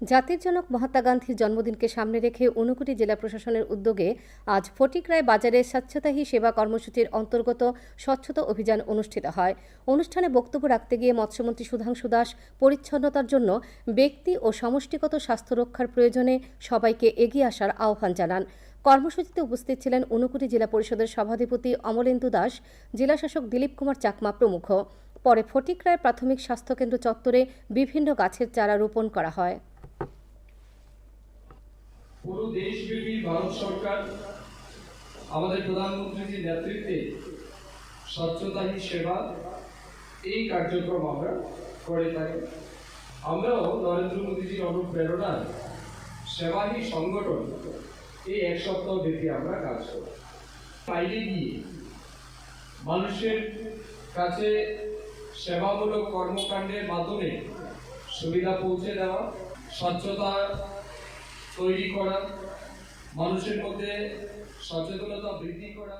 জাতির জনক মহাত্মা গান্ধীর জন্মদিনকে সামনে রেখে ঊনকোটি জেলা প্রশাসনের উদ্যোগে আজ ফটিকরায় বাজারে স্বচ্ছতা হি সেবা কর্মসূচির অন্তর্গত স্বচ্ছতা অভিযান অনুষ্ঠিত হয়। অনুষ্ঠানে বক্তব্য রাখতে গিয়ে মৎস্যমন্ত্রী সুধাংশু দাস পরিচ্ছন্নতার জন্য ব্যক্তি ও সমষ্টিগত স্বাস্থ্য রক্ষার প্রয়োজনে সবাইকে এগিয়ে আসার আহ্বান জানান। কর্মসূচিতে উপস্থিত ছিলেন ঊনকোটি জেলা পরিষদের সভাধিপতি অমলেন্দু দাস জেলাশাসক দিলীপ কুমার চাকমা প্রমুখ। পরে ফটিকরায় প্রাথমিক স্বাস্থ্যকেন্দ্র চত্বরে বিভিন্ন গাছের চারা রোপণ করা হয়। দেশব্যাপী ভারত সরকার আমাদের প্রধানমন্ত্রীজির নেতৃত্বে স্বচ্ছতা হি সেবা এই কার্যক্রম আমরা করে থাকি। আমরাও নরেন্দ্র মোদীজির অনুপ্রেরণায় সেবাহী সংগঠন এই এক সপ্তাহ ব্যাপী আমরা কাজ করি। বাইরে গিয়ে মানুষের কাছে সেবামূলক কর্মকাণ্ডের মাধ্যমে সুবিধা পৌঁছে দেওয়া, স্বচ্ছতা তৈরি করা মানুষের মধ্যে সচেতনতা বৃদ্ধি করা